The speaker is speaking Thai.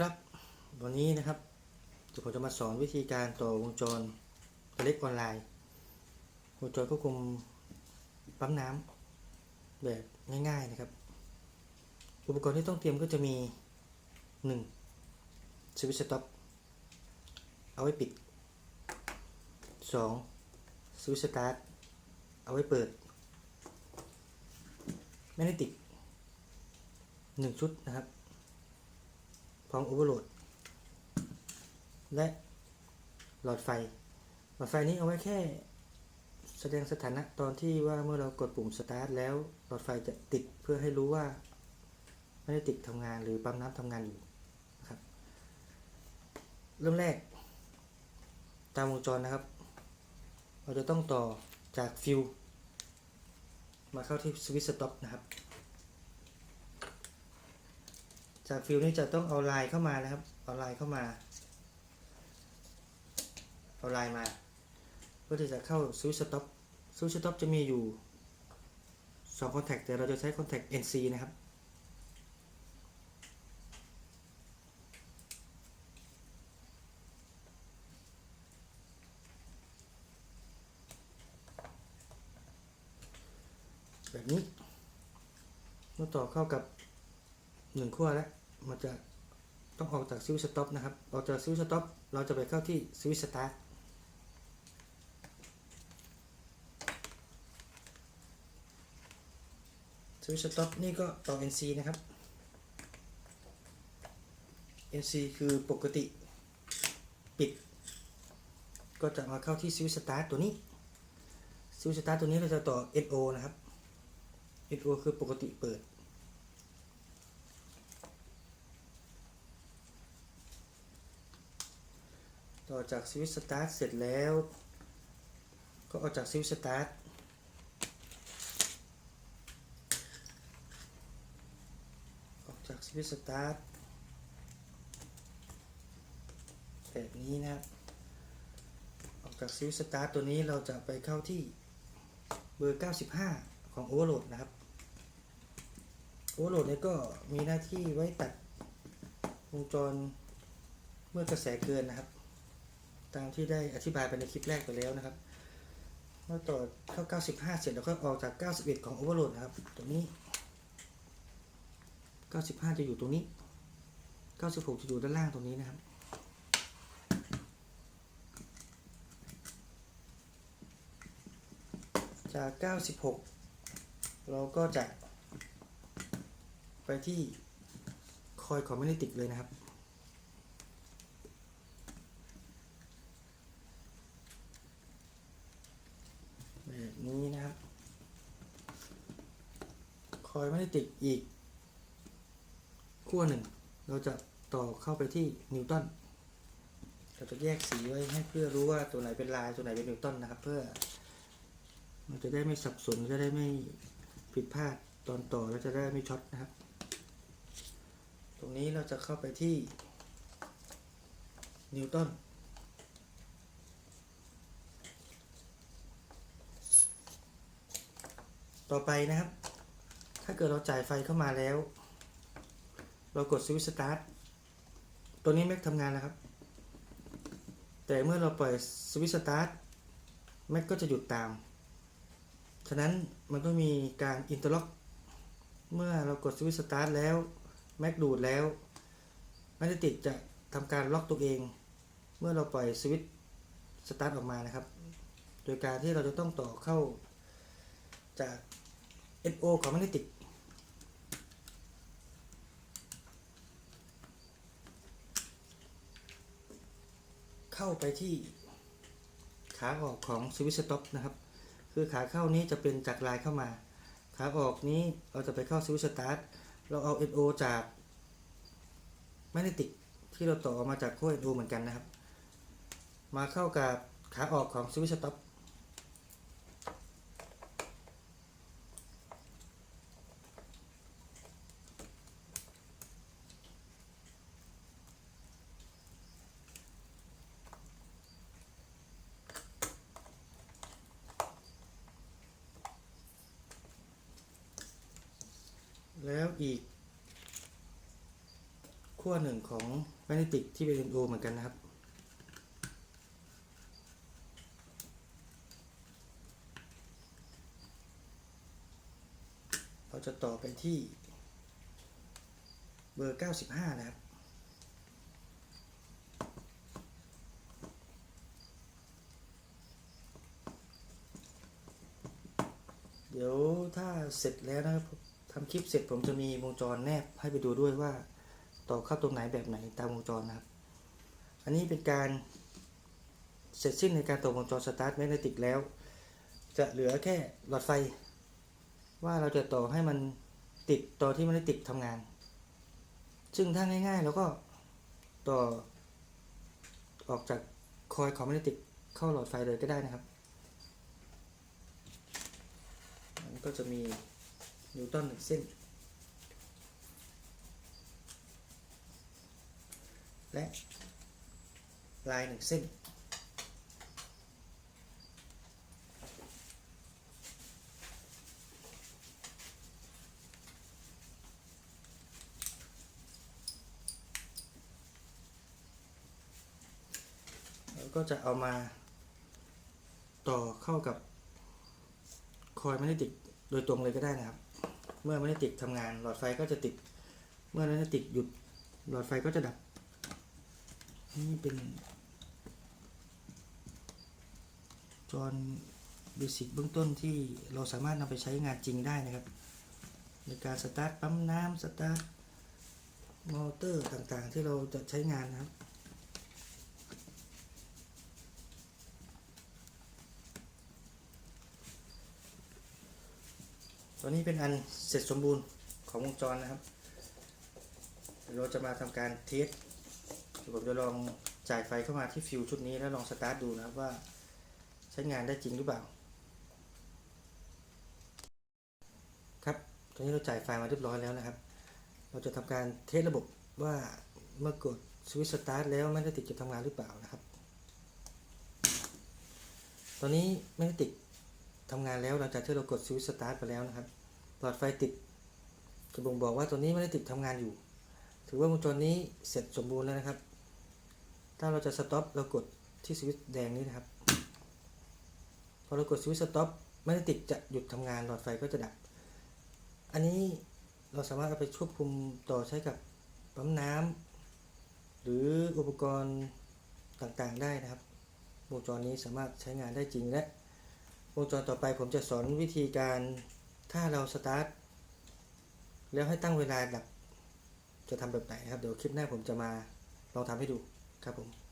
ครับวันนี้นะครับผมจะมาสอนวิธีการต่อวงจรเล็กออนไลน์วงจรควบคุมปั๊มน้ำแบบง่ายๆนะครับ อุปกรณ์ที่ต้องเตรียมก็จะมี 1. สวิตช์สต็อปเอาไว้ปิด 2. สวิตช์สตาร์ทเอาไว้เปิดแมกเนติก1ชุดนะครับ พร้อมโอเวอร์โหลด และหลอดไฟ หลอดไฟนี้เอาไว้แค่แสดงสถานะตอนที่ว่าเมื่อเรากดปุ่มสตาร์ทแล้วหลอดไฟจะติดเพื่อให้รู้ว่า ไม่ได้ติดทำงานหรือปั๊มน้ำทำงานอยู่นะครับ เริ่มแรก ตามวงจรนะครับ เราจะต้องต่อจากฟิวมาเข้าที่สวิตช์สต็อปนะครับ จากฟิลนี้จะต้องเอาลายเข้ามานะครับ เอาลายเข้ามา เอาลายมา เพื่อที่จะเข้าสวิตช์สต็อปสวิตช์สต็อปจะมีอยู่2 contact แต่เราจะใช้ contact NC นะครับ แบบนี้เมื่อต่อเข้ากับ หนึ่งขั้วแล้วมันจะต้องออกจากสวิตช์สต็อปนะครับออกจากสวิตช์สต็อปเราจะไปเข้าที่สวิตช์สตาร์ทสวิตช์สต็อปนี่ก็ต่อ NC นะครับ NC คือปกติปิด ก็จะมาเข้าที่สวิตช์สตาร์ทตัวนี้สวิตช์สตาร์ทตัวนี้เราจะต่อ NO นะครับ NO คือปกติเปิด อจากสวิตสตาร์ทเสร็จแล้ว ก็ออกจากสวิตสตาร์ทออกจากสวิตสตาร์ทแบบนี้นะครับออกจากสวิตสตาร์ทตัวนี้เราจะไปเข้าที่เบอร์ 95 ของ Overload นะครับ Overload เนี่ยก็มีหน้าที่ไว้ตัดวงจรเมื่อกระแสเกินนะครับ ตามที่ได้อธิบายไปในคลิปแรกไปแล้วนะครับ เมื่อต่อเข้า 95 เสร็จแล้วก็ออกจาก 91 ของ Overload นะครับ ตัวนี้ 95 จะอยู่ตรงนี้ 96 จะอยู่ด้านล่างตรงนี้นะครับจาก 96 เราก็จะไปที่คอยของแมกเนติกเลยนะครับนี้นะครับ คอยแมกเนติกอีกขั้วหนึ่ง เราจะต่อเข้าไปที่นิวตันเราจะแยกสีไว้ให้เพื่อรู้ว่าตัวไหนเป็นลายตัวไหนเป็นนิวตันนะครับ เพื่อมันจะได้ไม่สับสนจะได้ไม่ผิดพลาดตอนต่อแล้วจะได้ไม่ช็อตนะครับ ตรงนี้เราจะเข้าไปที่นิวตันต่อไปนะครับ ถ้าเกิดเราจ่ายไฟเข้ามาแล้ว เรากดสวิตช์สตาร์ทตัวนี้แม็กทำงานแล้วครับ แต่เมื่อเราปล่อยสวิตช์สตาร์ทแม็กก็จะหยุดตาม ฉะนั้นมันต้องมีการอินเตอร์ล็อก เมื่อเรากดสวิตช์สตาร์ทแล้วแม็กดูดแล้วแมกเนติกจะทำการล็อกตัวเอง เมื่อเราปล่อยสวิตช์สตาร์ทออกมานะครับ โดยการที่เราจะต้องต่อเข้าจาก NO ของแมกเนติก เข้าไปที่ขาออกของสวิตช์สต็อปนะครับ คือขาเข้านี้จะเป็นจากลายเข้ามา ขาออกนี้เราจะไปเข้าสวิตช์สตาร์ทเราเอา NO จากแมกเนติกที่เราต่อออกมาจากขั้ว NO เหมือนกันนะครับ มาเข้ากับขาออกของสวิตช์สต็อป แล้วอีกขั้วหนึ่งของแมกเนติกที่เป็น NO เหมือนกันนะครับ เราจะต่อไปที่เบอร์ 95 นะครับเดี๋ยวถ้าเสร็จแล้วนะครับ ทำคลิปเสร็จผมจะมีวงจรแนบให้ไปดูด้วยว่าต่อเข้าตรงไหนแบบไหนตามวงจรนะครับ อันนี้เป็นการเสร็จสิ้นในการต่อวงจรสตาร์ทแมกเนติกแล้ว จะเหลือแค่หลอดไฟ ว่าเราจะต่อให้มันติดต่อที่แมกเนติกทำงาน ซึ่งถ้าง่ายๆเราก็ต่อออกจากคอยของแมกเนติกเข้าหลอดไฟเลยก็ได้นะครับ ก็จะมี นิวตันหนึ่งเส้น และลายหนึ่งเส้น แล้วก็จะเอามาต่อเข้ากับคอยแมกเนติกโดยตรงเลยก็ได้นะครับ เมื่อแมกเนติกทำงาน หลอดไฟก็จะติด เมื่อแมกเนติกหยุด หลอดไฟก็จะดับ นี่เป็นจอนเบสิกเบื้องต้นที่เราสามารถนำไปใช้งานจริงได้นะครับ ในการสตาร์ทปั๊มน้ำสตาร์ทมอเตอร์ต่างๆ ที่เราจะใช้งานนะครับ ตัวนี้เป็นอันเสร็จสมบูรณ์ของวงจรนะครับ เราจะมาทำการเทสผมจะลองจ่ายไฟเข้ามาที่ฟิวชุดนี้แล้วลองสตาร์ทดูนะครับว่าใช้งานได้จริงหรือเปล่า ครับ ตอนนี้เราจ่ายไฟมาเรียบร้อยแล้วนะครับ เราจะทำการเทสระบบว่าเมื่อกดสวิตช์สตาร์ทแล้วแมกเนติกจะทำงานหรือเปล่านะครับ ตอนนี้แมกเนติก ทำงานแล้วหลังจากที่เรากดสวิตช์สตาร์ทไปแล้วนะครับ หลอดไฟติดจะบ่งบอกว่าตัวนี้แมกเนติกทำงานอยู่ ถือว่าวงจรนี้เสร็จสมบูรณ์แล้วนะครับ ถ้าเราจะสต็อปเรากดที่สวิตช์แดงนี้นะครับ พอเรากดสวิตช์สต็อปแมกเนติกจะหยุดทำงานหลอดไฟก็จะดับ อันนี้เราสามารถเอาไปควบคุมต่อใช้กับปั๊มน้ำหรืออุปกรณ์ต่างๆได้นะครับวงจรนี้สามารถใช้งานได้จริงและ วงจรต่อไปผมจะสอนวิธีการถ้าเราสตาร์ทแล้วให้ตั้งเวลาดับ จะทำแบบไหนนะครับ เดี๋ยวคลิปหน้าผมจะมาลองทำให้ดูครับผม